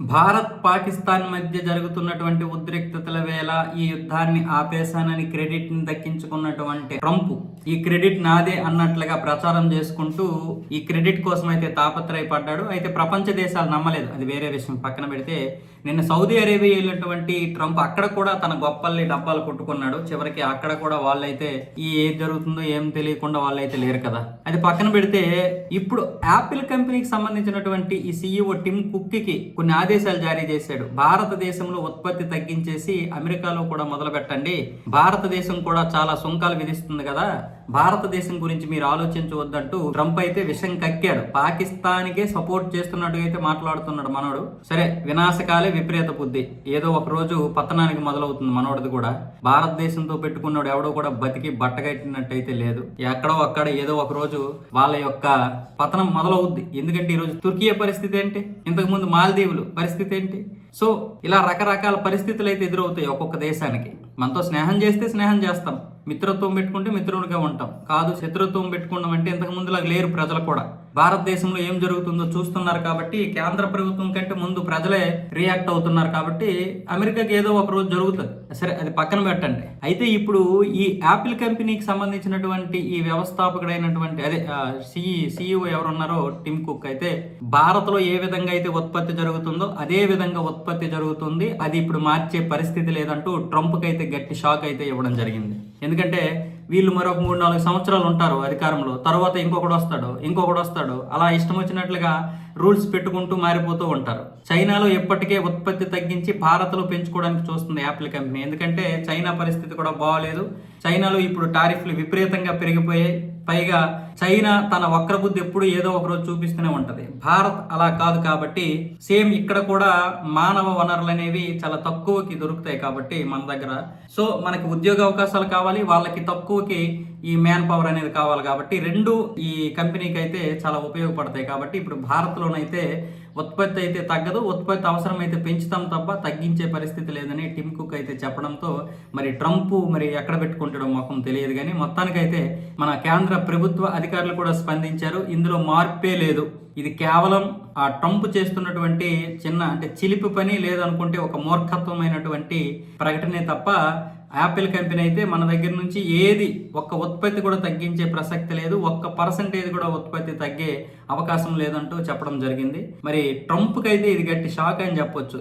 భారత్ పాకిస్తాన్ మధ్య జరుగుతున్నటువంటి ఉద్రిక్తతల వేళ ఈ యుద్ధాన్ని ఆపేశానని క్రెడిట్ని దక్కించుకున్నటువంటి ట్రంప్ ఈ క్రెడిట్ నాదే అన్నట్లుగా ప్రచారం చేసుకుంటూ ఈ క్రెడిట్ కోసం అయితే తాపత్రయపడ్డాడు. అయితే ప్రపంచ దేశాలు నమ్మలేదు. అది వేరే విషయం. పక్కన పెడితే నిన్న సౌదీ అరేబియా వెళ్ళినటువంటి ట్రంప్ అక్కడ కూడా తన గొప్పల్ని డబ్బాలు కొట్టుకున్నాడు. చివరికి అక్కడ కూడా వాళ్ళైతే ఈ ఏం జరుగుతుందో ఏం తెలియకుండా వాళ్ళైతే లేరు కదా. అది పక్కన పెడితే ఇప్పుడు యాపిల్ కంపెనీకి సంబంధించినటువంటి ఈ సీఈఓ టిమ్ కుక్కి కొన్ని ఆదేశాలు జారీ చేశాడు. భారతదేశంలో ఉత్పత్తి తగ్గించేసి అమెరికాలో కూడా మొదలు పెట్టండి భారతదేశం కూడా చాలా సుంకాలు విధిస్తుంది కదా. భారతదేశం గురించి మీరు ఆలోచించవద్దంటూ ట్రంప్ అయితే విషం కక్కాడు. పాకిస్తాన్కే సపోర్ట్ చేస్తున్నట్టుగా అయితే మాట్లాడుతున్నాడు మనోడు. సరే వినాశకాలే విపరీత బుద్ధి. ఏదో ఒక రోజు పతనానికి మొదలవుతుంది మనోడిది కూడా. భారతదేశంతో పెట్టుకున్నాడు ఎవడో కూడా బతికి బట్టగట్టినట్టయితే లేదు. ఎక్కడో అక్కడ ఏదో ఒక రోజు వాళ్ళ యొక్క పతనం మొదలవుద్ది. ఎందుకంటే ఈరోజు తుర్కీయ తుర్కియా పరిస్థితి ఏంటి? ఇంతకుముందు మాల్దీవులు పరిస్థితి ఏంటి? సో ఇలా రకరకాల పరిస్థితులు అయితే ఎదురవుతాయి ఒక్కొక్క దేశానికి. మనతో స్నేహం చేస్తే స్నేహం చేస్తాం. మిత్రత్వం పెట్టుకుంటే మిత్రునిగా ఉంటాం. కాదు శత్రుత్వం పెట్టుకున్నాం అంటే ఇంతకు ముందులాగా లేరు ప్రజలు కూడా. భారతదేశంలో ఏం జరుగుతుందో చూస్తున్నారు కాబట్టి కేంద్ర ప్రభుత్వం కంటే ముందు ప్రజలే రియాక్ట్ అవుతున్నారు కాబట్టి అమెరికాకి ఏదో ఒక రోజు జరుగుతుంది. సరే అది పక్కన పెట్టండి. అయితే ఇప్పుడు ఈ యాపిల్ కంపెనీకి సంబంధించినటువంటి ఈ వ్యవస్థాపకుడైనటువంటి అదే సిఈ సిఇఓ ఎవరున్నారో టిమ్ కుక్ అయితే భారత్లో ఏ విధంగా అయితే ఉత్పత్తి జరుగుతుందో అదే విధంగా ఉత్పత్తి ఉత్పత్తి జరుగుతుంది. అది ఇప్పుడు మార్చే పరిస్థితి లేదంటూ ట్రంప్కి అయితే గట్టి షాక్ అయితే ఇవ్వడం జరిగింది. ఎందుకంటే వీళ్ళు మరొక మూడు నాలుగు సంవత్సరాలు ఉంటారు అధికారంలో. తర్వాత ఇంకొకడు వస్తాడు ఇంకొకడు వస్తాడు. అలా ఇష్టం వచ్చినట్లుగా రూల్స్ పెట్టుకుంటూ మారిపోతూ ఉంటారు. చైనాలో ఎప్పటికే ఉత్పత్తి తగ్గించి భారత్లో పెంచుకోవడానికి చూస్తుంది యాపిల్ కంపెనీ. ఎందుకంటే చైనా పరిస్థితి కూడా బాగలేదు. చైనాలో ఇప్పుడు టారిఫ్లు విపరీతంగా పెరిగిపోయాయి. పైగా చైనా తన వక్రబుద్ధి ఎప్పుడు ఏదో ఒకరోజు చూపిస్తూనే ఉంటుంది. భారత్ అలా కాదు కాబట్టి సేమ్ ఇక్కడ కూడా మానవ వనరులు అనేవి చాలా తక్కువకి దొరుకుతాయి కాబట్టి మన దగ్గర. సో మనకి ఉద్యోగ అవకాశాలు కావాలి. వాళ్ళకి తక్కువకి ఈ మ్యాన్ పవర్ అనేది కావాలి కాబట్టి రెండు ఈ కంపెనీకి అయితే చాలా ఉపయోగపడతాయి కాబట్టి ఇప్పుడు భారత్లోనైతే ఉత్పత్తి అయితే తగ్గదు ఉత్పత్తి అవసరమైతే పెంచుతాం తప్ప తగ్గించే పరిస్థితి లేదని టిమ్ కుక్ అయితే చెప్పడంతో మరి ట్రంప్ మరి ఎక్కడ పెట్టుకుంటాడో మొఖం తెలియదు కానీ మొత్తానికైతే మన కేంద్ర ప్రభుత్వ అధికారులు కూడా స్పందించారు. ఇందులో మార్పే లేదు. ఇది కేవలం ఆ ట్రంప్ చేస్తున్నటువంటి చిన్న అంటే చిలిపి పని లేదనుకుంటే ఒక మూర్ఖత్వమైనటువంటి ప్రకటనే తప్ప యాపిల్ కంపెనీ అయితే మన దగ్గర నుంచి ఏది ఒక్క ఉత్పత్తి కూడా తగ్గించే ప్రసక్తి లేదు. ఒక్క పర్సంటేజ్ కూడా ఉత్పత్తి తగ్గే అవకాశం లేదంటూ చెప్పడం జరిగింది. మరి ట్రంప్కి అయితే ఇది గట్టి షాక్ అని చెప్పొచ్చు.